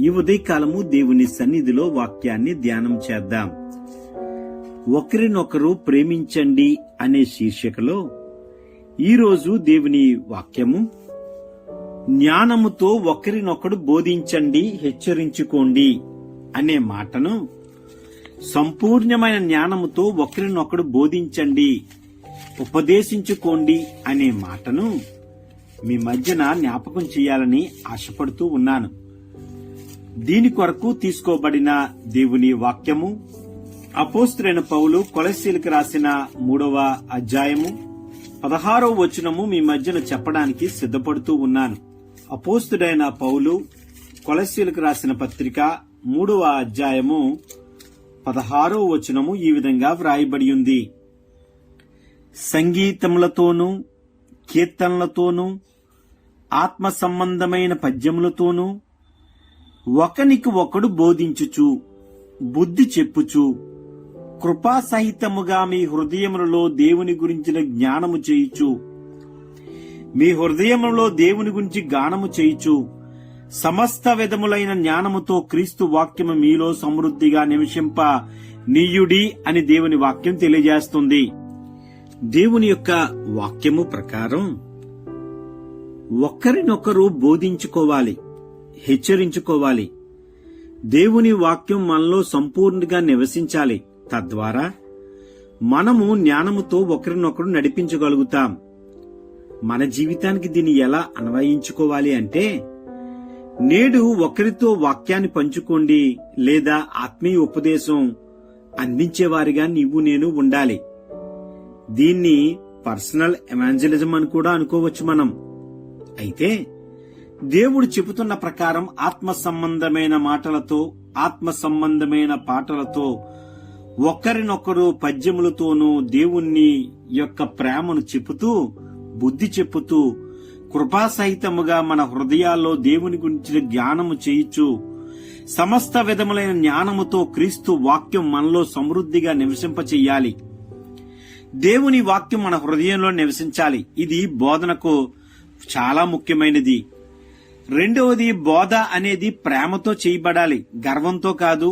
ఈ ఉదయకాలము దేవుని సన్నిధిలో వాక్యాన్ని ధ్యానం చేద్దాం. ఒకరినొకరు ప్రేమించండి అనే శీర్షికలో ఈరోజు దేవుని వాక్యము జ్ఞానముతో ఒకరినొకడు బోధించండి హెచ్చరించుకోండి అనే మాటను సంపూర్ణమైన జ్ఞానముతో ఒకరినొకడు బోధించండి ఉపదేశించుకోండి అనే మాటను మీ మధ్యన జ్ఞాపకం చేయాలని ఆశపడుతూ ఉన్నాను. దీని కొరకు తీసుకోబడిన దేవుని వాక్యము అపోస్త్రైన పౌలు కొలసీలకు రాసిన మూడవ అధ్యాయము పదహారవ వచనము మీ మధ్యన చెప్పడానికి సిద్ధపడుతూ ఉన్నాను. అపోస్తుడైన పౌలు కొలసీలకు రాసిన పత్రిక మూడవ అధ్యాయము పదహారవ వచనము ఈ విధంగా వ్రాయబడి ఉంది. సంగీతములతోనూ కీర్తనలతోనూ ఆత్మ సంబంధమైన పద్యములతోనూ ఒకనికి ఒకడు బోధించుచు బుద్ధి చెప్పుచు కృపాసహితముగా మీ హృదయములలో దేవుని గురించిన జ్ఞానము చేయుచు మీ హృదయములో దేవుని గురించి గానము చేయుచు సమస్త విధములైన జ్ఞానముతో క్రీస్తు వాక్యము మీలో సమృద్ధిగా నిమిషింప నీయుడి అని దేవుని వాక్యం తెలియజేస్తుంది. దేవుని యొక్క వాక్యము ప్రకారం ఒకరినొకరు బోధించుకోవాలి. హెచ్చరించుకోవాలి. దేవుని వాక్యం మనలో సంపూర్ణంగా నివసించాలి. తద్వారా మనము జ్ఞానముతో ఒకరినొకరు నడిపించగలుగుతాం. మన జీవితానికి దీన్ని ఎలా అన్వయించుకోవాలి అంటే నేడు ఒకరితో వాక్యాన్ని పంచుకోండి లేదా ఆత్మీయ ఉపదేశం అందించేవారిగా నీవు నేను ఉండాలి. దీన్ని పర్సనల్ ఎవాంజలిజం అని కూడా అనుకోవచ్చు మనం. అయితే దేవుడు చెబుతున్న ప్రకారం ఆత్మ సంబంధమైన మాటలతో ఆత్మ సంబంధమైన పాటలతో ఒకరినొకరు పద్యములతోనూ దేవుణ్ణి యొక్క ప్రేమను చెప్పుతూ బుద్ధి చెప్పుతూ కృపాసహితముగా మన హృదయాల్లో దేవుని గురించిన జ్ఞానము చేయిచు సమస్త విధములైన జ్ఞానముతో క్రీస్తు వాక్యం మనలో సమృద్ధిగా నివసింపచేయాలి. దేవుని వాక్యం మన హృదయంలో నివసించాలి. ఇది బోధనకు చాలా ముఖ్యమైనది. రెండవది బోధ అనేది ప్రేమతో చేయబడాలి గర్వంతో కాదు.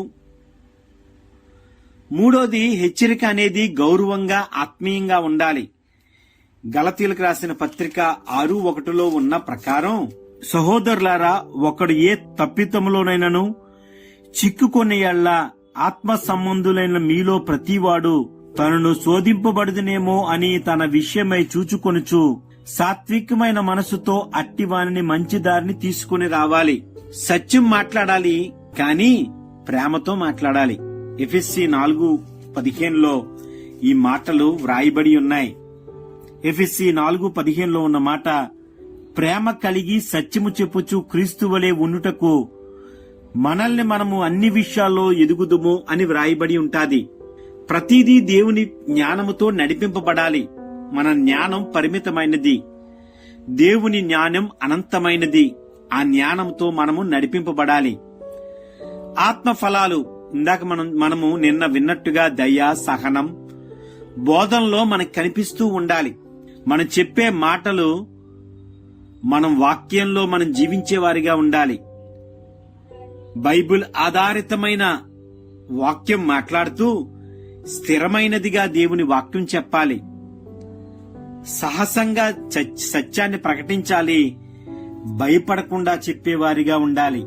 మూడోది హెచ్చరిక అనేది గౌరవంగా ఆత్మీయంగా ఉండాలి. గలతీలకు రాసిన పత్రిక ఆరు ఒకటిలో ఉన్న ప్రకారం సహోదరులారా ఒకడు ఏ తప్పితములోనైనను చిక్కుకొని యళ్ళ ఆత్మ సంబంధులైన మీలో ప్రతివాడు తనను శోధింపబడుదునేమో అని తన విషయమై చూచుకొనుచు సాత్వికమైన మనసుతో అట్టివాణిని మంచి దారిని తీసుకుని రావాలి. సత్యం మాట్లాడాలి కానీ ప్రేమతో మాట్లాడాలి. ఎఫ్ఎస్సి నాలుగు పదిహేనులో ఈ మాటలు వ్రాయబడి ఉన్నాయి. ఎఫ్ఎస్సి నాలుగు పదిహేనులో ఉన్న మాట ప్రేమ కలిగి సత్యము చెప్పుచు క్రీస్తు వలె ఉండుటకు మనల్ని మనము అన్ని విషయాల్లో ఎదుగుదుము అని వ్రాయబడి ఉంటాది. ప్రతిదీ దేవుని జ్ఞానముతో నడిపింపబడాలి. మన జ్ఞానం పరిమితమైనది. దేవుని జ్ఞానం అనంతమైనది. ఆ జ్ఞానంతో మనము నడిపింపబడాలి. ఆత్మ ఫలాలు ఇందాక మనం మనము నిన్న విన్నట్టుగా దయ సహనం బోధనలో మనకు కనిపిస్తూ ఉండాలి. మనం చెప్పే మాటలు మనం వాక్యంలో మనం జీవించే వారిగా ఉండాలి. బైబిల్ ఆధారితమైన వాక్యం మాట్లాడుతూ స్థిరమైనదిగా దేవుని వాక్యం చెప్పాలి. సాహసంగా సత్యాన్ని ప్రకటించాలి. భయపడకుండా చెప్పేవారిగా ఉండాలి.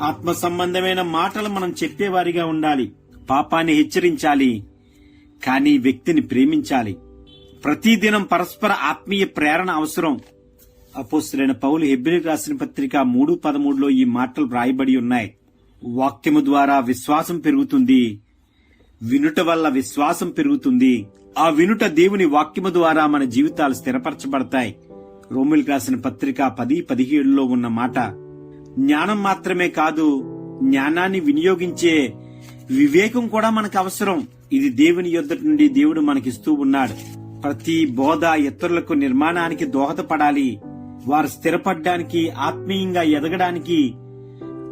ఆత్మ సంబంధమైన మాటలు మనం చెప్పేవారిగా ఉండాలి. పాపాన్ని హెచ్చరించాలి. కానీ వ్యక్తిని ప్రేమించాలి. ప్రతిదినం పరస్పర ఆత్మీయ ప్రేరణ అవసరం. అపోస్తులైన పౌలు హెబ్రిల్ రాసిన పత్రిక మూడు పదమూడులో ఈ మాటలు వ్రాయబడి ఉన్నాయి. వాక్యము ద్వారా విశ్వాసం పెరుగుతుంది. వినుట వల్ల విశ్వాసం పెరుగుతుంది. ఆ వినుట దేవుని వాక్యము ద్వారా మన జీవితాలు స్థిరపరచబడతాయి. రోమిల్ రాసిన పత్రిక పది పదిహేడులో ఉన్న మాట జ్ఞానం మాత్రమే కాదు జ్ఞానాన్ని వినియోగించే వివేకం కూడా మనకు అవసరం. ఇది దేవుని యొద్ద నుండి దేవుడు మనకిస్తూ ఉన్నాడు. ప్రతి బోధ ఇతరులకు నిర్మాణానికి దోహదపడాలి. వారు స్థిరపడడానికి ఆత్మీయంగా ఎదగడానికి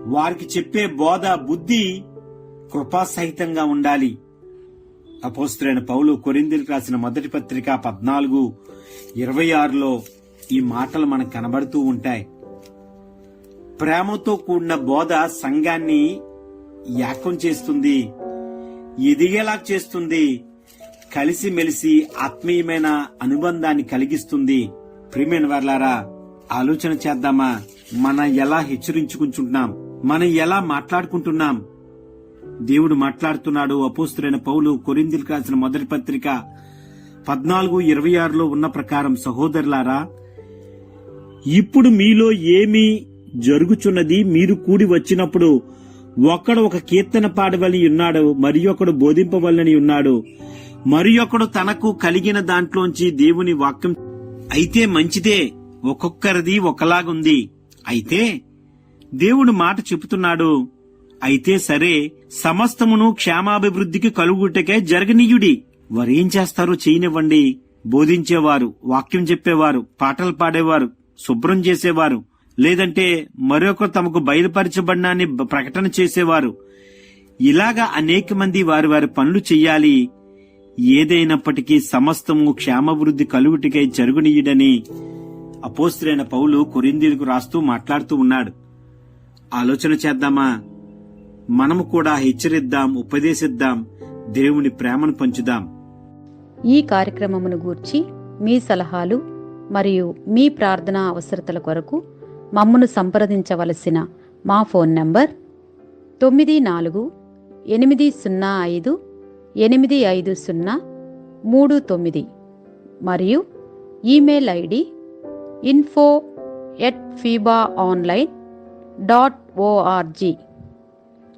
వారికి చెప్పే బోధ బుద్ధి కృపాసహితంగా ఉండాలి. అపోస్తులైన పౌలు కొరిందులకు రాసిన మొదటి పత్రిక పద్నాలుగు ఇరవై ఆరులో ఈ మాటలు మనకు కనబడుతూ ఉంటాయి. ప్రేమతో కూడిన బోధ సంఘాన్ని యాకం చేస్తుంది ఎదిగేలా చేస్తుంది కలిసిమెలిసి ఆత్మీయమైన అనుబంధాన్ని కలిగిస్తుంది. ప్రియమైన వర్లారా ఆలోచన చేద్దామా? మనం ఎలా హెచ్చరించుకుంటున్నాం? మనం ఎలా మాట్లాడుకుంటున్నాం? దేవుడు మాట్లాడుతున్నాడు. అపోస్తులైన పౌలు కొరిందిలకు రాసిన మొదటి పత్రిక పద్నాలుగు ఇరవై ఆరులో ఉన్న ప్రకారం సహోదరులారా ఇప్పుడు మీలో ఏమి జరుగుచున్నది? మీరు కూడి వచ్చినప్పుడు ఒకడు ఒక కీర్తన పాడవలి ఉన్నాడు మరి ఒకడు బోధింపవలని ఉన్నాడు. మరి ఒకడు తనకు కలిగిన దాంట్లోంచి దేవుని వాక్యం అయితే మంచిదే ఒక్కొక్కరిది ఒకలాగుంది. అయితే దేవుడు మాట చెబుతున్నాడు అయితే సరే సమస్తమును క్షేమాభివృద్ధికి కలుగుటకే జరగనీయుడి. వారేం చేస్తారో చేయనివ్వండి. బోధించేవారు వాక్యం చెప్పేవారు పాటలు పాడేవారు శుభ్రం చేసేవారు లేదంటే మరొకరు తమకు బయలుపరచబడినాన్ని ప్రకటన చేసేవారు. ఇలాగా అనేక మంది వారి వారి పనులు చెయ్యాలి. ఏదైనప్పటికీ సమస్తము క్షేమవృద్ధి కలుగుటికై జరుగునీయుడని అపోస్తులైన పౌలు కొరిందీలకు రాస్తూ మాట్లాడుతూ ఉన్నాడు. ఆలోచన చేద్దామా? మనము కూడా హెచ్చరిద్దాం ఉపదేశిద్దాం దేవుని ప్రేమను పంచుదాం. ఈ కార్యక్రమమును గూర్చి మీ సలహాలు మరియు మీ ప్రార్థనా అవసరతల కొరకు మమ్మను సంప్రదించవలసిన మా ఫోన్ నంబర్ తొమ్మిది నాలుగు ఎనిమిది సున్నా ఐదు ఎనిమిది ఐదు సున్నా మూడు తొమ్మిది మరియు email ID info at fiba online dot ORG